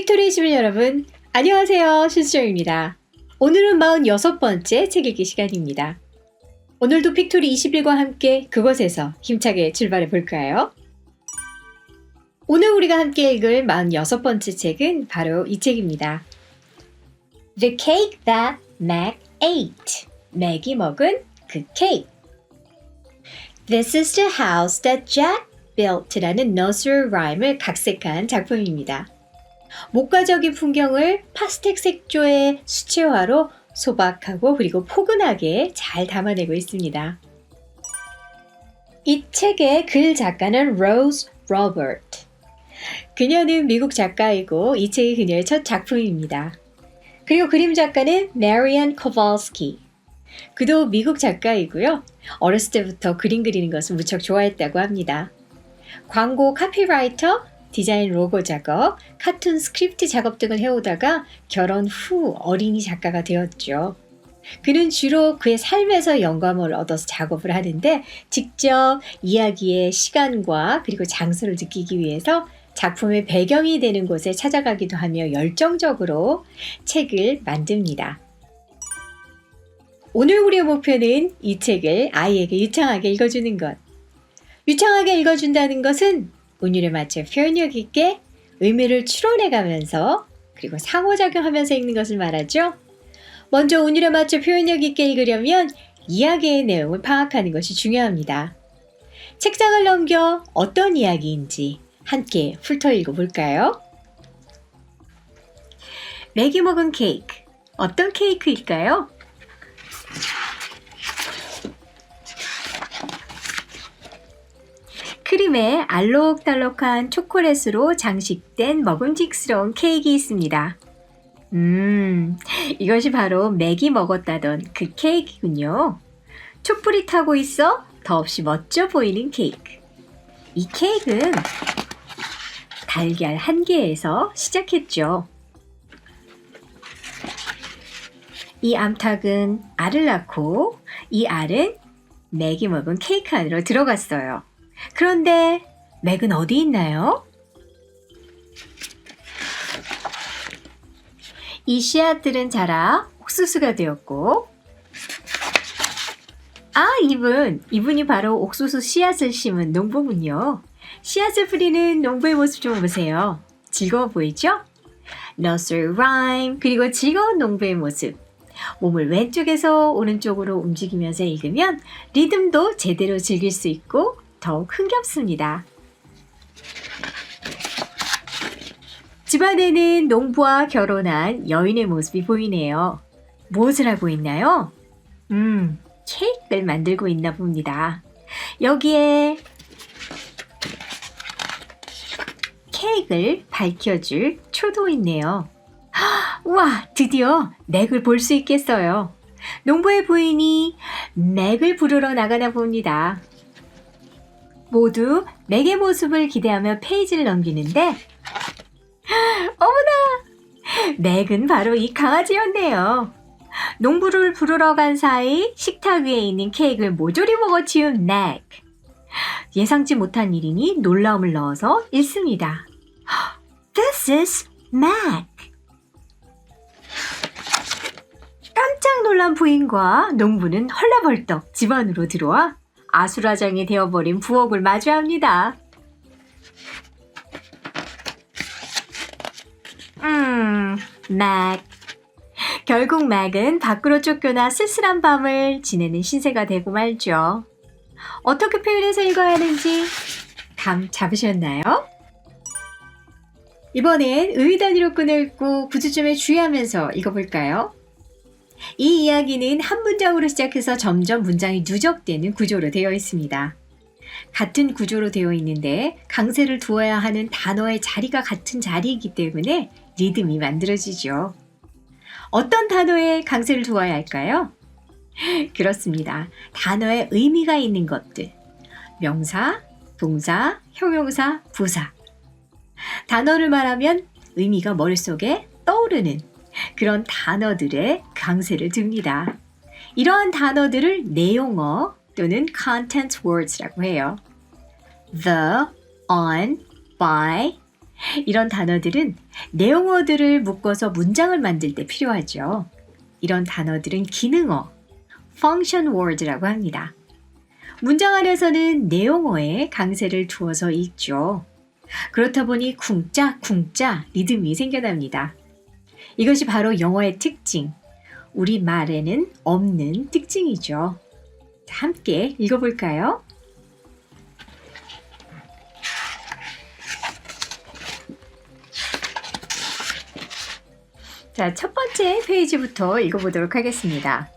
픽토리 시민 여러분, 안녕하세요. 신수정입니다. 오늘은 46번째 책 읽기 시간입니다. 오늘도 픽토리 21과 함께 그것에서 힘차게 출발해 볼까요? 오늘 우리가 함께 읽을 46번째 책은 바로 이 책입니다. The Cake That Mac Ate. 맥이 먹은 그 케이크. This is the house that Jack built라는 nursery rhyme을 각색한 작품입니다. 목가적인 풍경을 파스텍 색조의 수채화로 소박하고 그리고 포근하게 잘 담아내고 있습니다. 이 책의 글 작가는 로즈 로버트. 그녀는 미국 작가이고 이 책이 그녀의 첫 작품입니다. 그리고 그림 작가는 메리안 코발스키. 그도 미국 작가이고요. 어렸을 때부터 그림 그리는 것을 무척 좋아했다고 합니다. 광고 카피라이터, 디자인 로고 작업, 카툰 스크립트 작업 등을 해오다가 결혼 후 어린이 작가가 되었죠. 그는 주로 그의 삶에서 영감을 얻어서 작업을 하는데 직접 이야기의 시간과 그리고 장소를 느끼기 위해서 작품의 배경이 되는 곳에 찾아가기도 하며 열정적으로 책을 만듭니다. 오늘 우리의 목표는 이 책을 아이에게 유창하게 읽어주는 것. 유창하게 읽어준다는 것은 운율에 맞춰 표현력 있게 의미를 추론해 가면서 그리고 상호작용하면서 읽는 것을 말하죠. 먼저 운율에 맞춰 표현력 있게 읽으려면 이야기의 내용을 파악하는 것이 중요합니다. 책장을 넘겨 어떤 이야기인지 함께 훑어 읽어볼까요? 맥이 먹은 케이크. 어떤 케이크일까요? 크림에 알록달록한 초콜릿으로 장식된 먹음직스러운 케이크 있습니다. 음, 이것이 바로 맥이 먹었다던 그 케이크군요. 촛불이 타고 있어 더없이 멋져 보이는 케이크. 이 케이크는 달걀 한 개에서 시작했죠. 이 암탉은 알을 낳고 이 알은 맥이 먹은 케이크 안으로 들어갔어요. 그런데 맥은 어디 있나요? 이 씨앗들은 자라 옥수수가 되었고 아 이분 이분이 바로 옥수수 씨앗을 심은 농부군요. 씨앗을 뿌리는 농부의 모습 좀 보세요. 즐거워 보이죠? Nursery 그리고 즐거운 농부의 모습 몸을 왼쪽에서 오른쪽으로 움직이면서 읽으면 리듬도 제대로 즐길 수 있고 더욱 흥겹습니다. 집안에는 농부와 결혼한 여인의 모습이 보이네요. 무엇을 하고 있나요? 음, 케이크를 만들고 있나 봅니다. 여기에 케이크를 밝혀줄 초도 있네요. 와, 드디어 맥을 볼 수 있겠어요. 농부의 부인이 맥을 부르러 나가나 봅니다. 모두 맥의 모습을 기대하며 페이지를 넘기는데 어머나! 맥은 바로 이 강아지였네요. 농부를 부르러 간 사이 식탁 위에 있는 케이크를 모조리 먹어 치운 맥. 예상치 못한 일이니 놀라움을 넣어서 읽습니다. This is Mac. 깜짝 놀란 부인과 농부는 헐레벌떡 집 안으로 들어와 아수라장이 되어버린 부엌을 마주합니다. 음, 맥. 결국 맥은 밖으로 쫓겨나 쓸쓸한 밤을 지내는 신세가 되고 말죠. 어떻게 표현해서 읽어야 하는지 감 잡으셨나요? 이번엔 의의 단위로 끊고 구주점에 주의하면서 읽어볼까요? 이 이야기는 한 문장으로 시작해서 점점 문장이 누적되는 구조로 되어 있습니다. 같은 구조로 되어 있는데 강세를 두어야 하는 단어의 자리가 같은 자리이기 때문에 리듬이 만들어지죠. 어떤 단어에 강세를 두어야 할까요? 그렇습니다. 단어에 의미가 있는 것들. 명사, 동사, 형용사, 부사. 단어를 말하면 의미가 머릿속에 떠오르는 그런 단어들의 강세를 둡니다. 이러한 단어들을 내용어 또는 content words라고 해요. the, on, by, 이런 단어들은 내용어들을 묶어서 문장을 만들 때 필요하죠. 이런 단어들은 기능어, function word라고 합니다. 문장 안에서는 내용어에 강세를 두어서 읽죠. 그렇다 보니 쿵짜-쿵짜 리듬이 생겨납니다. 이것이 바로 영어의 특징, 우리 말에는 없는 특징이죠. 자, 함께 읽어볼까요? 자, 첫 번째 페이지부터 읽어보도록 하겠습니다.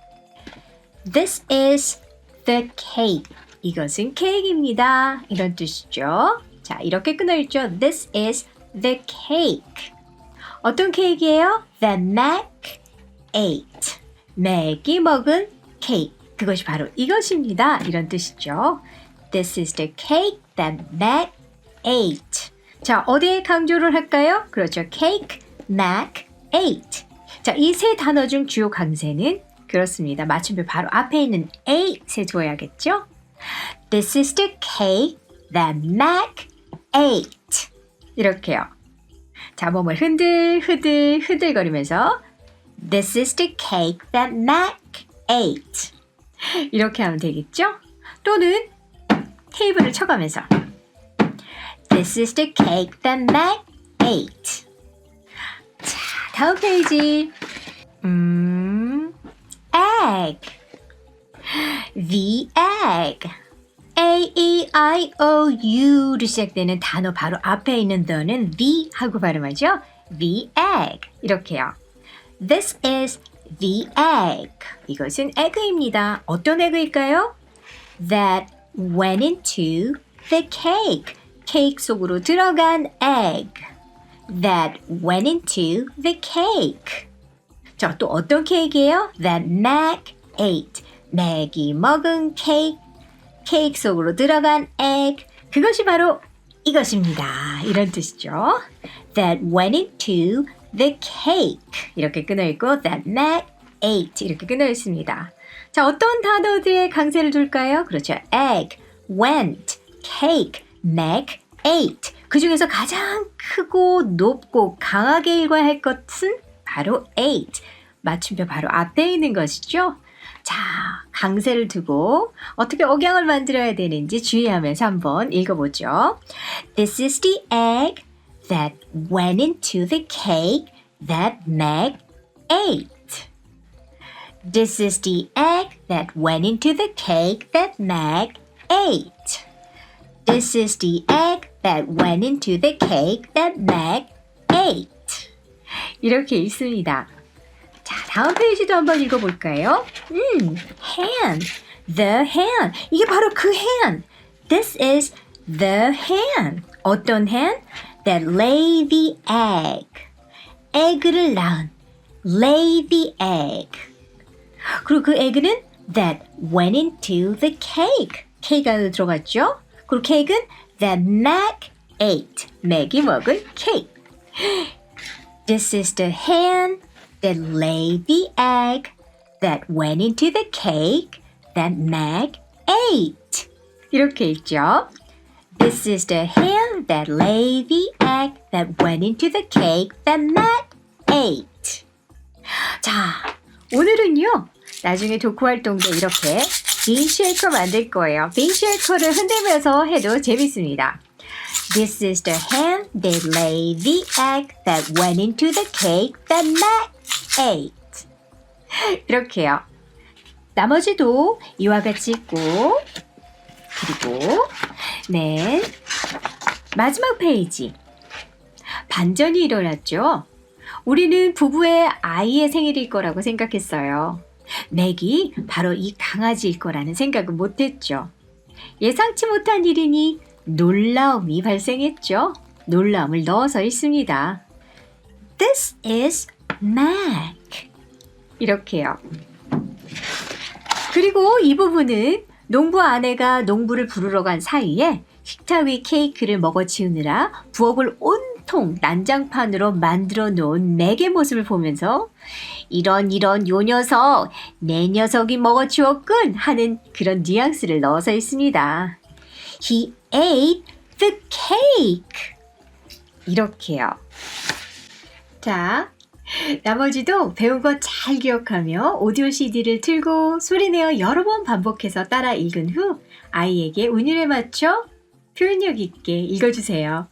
This is the cake. 이것은 케이크입니다. 이런 뜻이죠. 자, 이렇게 끊어 있죠. This is the cake. 어떤 케이크예요? That Mac ate. 맥이 먹은 케이크. 그것이 바로 이것입니다. 이런 뜻이죠. This is the cake that Mac ate. 자, 어디에 강조를 할까요? 그렇죠. cake, Mac, ate. 자, 이 세 단어 중 주요 강세는 그렇습니다. 맞춤표 바로 앞에 있는 ate에 두어야겠죠? This is the cake that Mac ate. 이렇게요. 자, 몸을 흔들, 흔들, 흔들거리면서 This is the cake that Mac ate. 이렇게 하면 되겠죠? 또는 테이블을 쳐가면서 This is the cake that Mac ate. 자, 다음 페이지. 음, egg. The egg. A, E, I, O, U로 시작되는 단어 바로 앞에 있는 the는 the 하고 발음하죠. The egg. 이렇게요. This is the egg. 이것은 egg입니다. 어떤 egg일까요? That went into the cake. 케이크 속으로 들어간 egg. That went into the cake. 자, 또 어떤 케이크예요? That Mac ate. 맥이 먹은 케이크. 케이크 속으로 들어간 egg. 그것이 바로 이것입니다. 이런 뜻이죠. That went into the cake. 이렇게 끊어 있고 that Mac ate 이렇게 끊어 있습니다. 자, 어떤 단어들의 강세를 둘까요? 그렇죠. egg, went, cake, Mac ate. 그 중에서 가장 크고 높고 강하게 읽어야 할 것은 바로 ate. 맞춤표 바로 앞에 있는 것이죠. 자, 강세를 두고 어떻게 억양을 만들어야 되는지 주의하면서 한번 읽어보죠. This is the egg that went into the cake that Meg ate. This is the egg that went into the cake that Meg ate. This is the egg that went into the cake that Meg ate. 이렇게 있습니다. 자, 다음 페이지도 한번 읽어볼까요? 음, hand. The hand. 이게 바로 그 hand. This is the hand. 어떤 hand? That lay the egg. egg를 낳은. lay the egg. 그리고 그 egg는 that went into the cake. 케이크 안에 들어갔죠? 그리고 케이크는 that Mac ate. 맥이 먹은 케이크. This is the hand that laid the egg that went into the cake that Meg ate. 이렇게 읽죠. This is the hand that laid the egg that went into the cake that Meg ate. 자, 오늘은요. 나중에 독후 활동도 이렇게 빈 쉐이커 만들 거예요. 빈 쉐이커를 흔들면서 해도 재밌습니다. This is the hand that laid the egg that went into the cake that Mac ate. 이렇게요. 나머지도 이와 같이 읽고 그리고 네 마지막 페이지 반전이 일어났죠. 우리는 부부의 아이의 생일일 거라고 생각했어요. 맥이 바로 이 강아지일 거라는 생각은 못했죠. 예상치 못한 일이니 놀라움이 발생했죠. 놀라움을 넣어서 있습니다. This is Mac. 이렇게요. 그리고 이 부분은 농부 아내가 농부를 부르러 간 사이에 식탁 위 케이크를 먹어치우느라 부엌을 온통 난장판으로 만들어 놓은 맥의 모습을 보면서 이런 이런 요 녀석 내 녀석이 먹어치웠군 하는 그런 뉘앙스를 넣어서 있습니다. He ate the cake. 이렇게요. 자, 나머지도 배운 거 잘 기억하며 오디오 CD를 틀고 소리내어 여러 번 반복해서 따라 읽은 후 아이에게 운율에 맞춰 표현력 있게 읽어주세요.